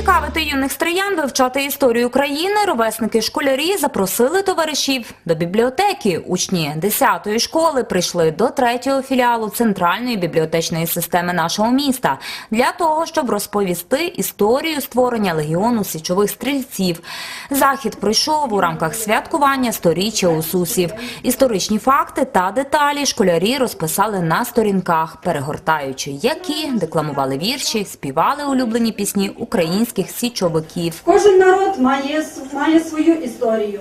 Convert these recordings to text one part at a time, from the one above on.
Зацікавити юних стриян вивчати історію країни, ровесники школярі запросили товаришів до бібліотеки. Учні 10-ї школи прийшли до третього філіалу центральної бібліотечної системи нашого міста для того, щоб розповісти історію створення легіону січових стрільців. Захід пройшов у рамках святкування сторіччя усусів. Історичні факти та деталі школярі розписали на сторінках, перегортаючи які декламували вірші, співали улюблені пісні українських січовиків. Кожен народ має, має свою історію.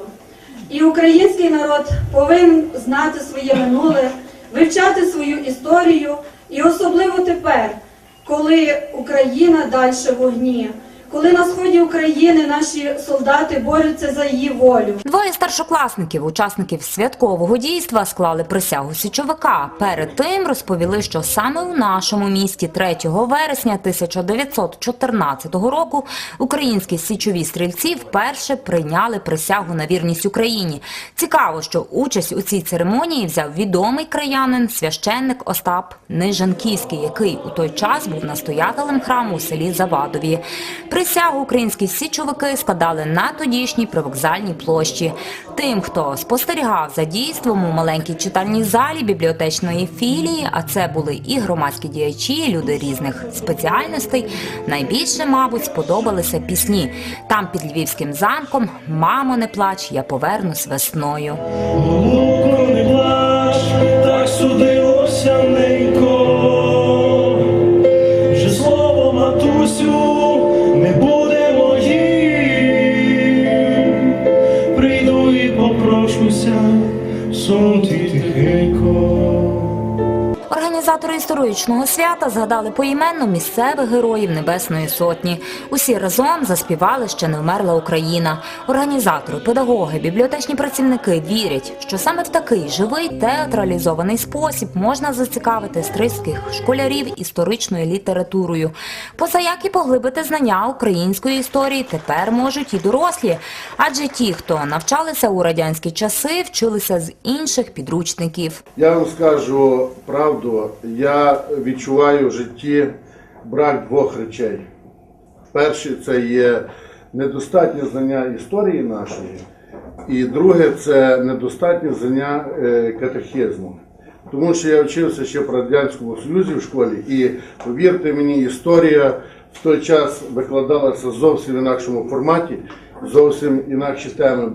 І український народ повинен знати своє минуле, вивчати свою історію. І особливо тепер, коли Україна далі в вогні, коли на сході України наші солдати борються за її волю. Двоє старшокласників, учасників святкового дійства, склали присягу січовика. Перед тим розповіли, що саме у нашому місті 3 вересня 1914 року українські січові стрільці вперше прийняли присягу на вірність Україні. Цікаво, що участь у цій церемонії взяв відомий краянин, священник Остап Нижанківський, який у той час був настоятелем храму у селі Завадові. Присягу українські січовики складали на тодішній привокзальній площі. Тим, хто спостерігав за дійством у маленькій читальній залі бібліотечної філії, а це були і громадські діячі, і люди різних спеціальностей, найбільше, мабуть, сподобалися пісні. Там під львівським замком Мамо, не плач, я повернусь весною. Луко не плач, так судилося ненько. sollte ich herkommen. Організатори історичного свята згадали поіменно місцевих героїв Небесної Сотні. Усі разом заспівали ще не вмерла Україна. Організатори, педагоги, бібліотечні працівники вірять, що саме в такий живий театралізований спосіб можна зацікавити стрийських школярів історичною літературою. Поза як і поглибити знання української історії тепер можуть і дорослі, адже ті, хто навчалися у радянські часи, вчилися з інших підручників. Я вам скажу правду, я відчуваю в житті брак двох речей. Перше це є недостатнє знання історії нашої, і друге це недостатнє знання е, катехизму. Тому що я вчився ще в Радянському Союзі в школі, і повірте мені, історія в той час викладалася зовсім в інакшому форматі, зовсім інакші теми.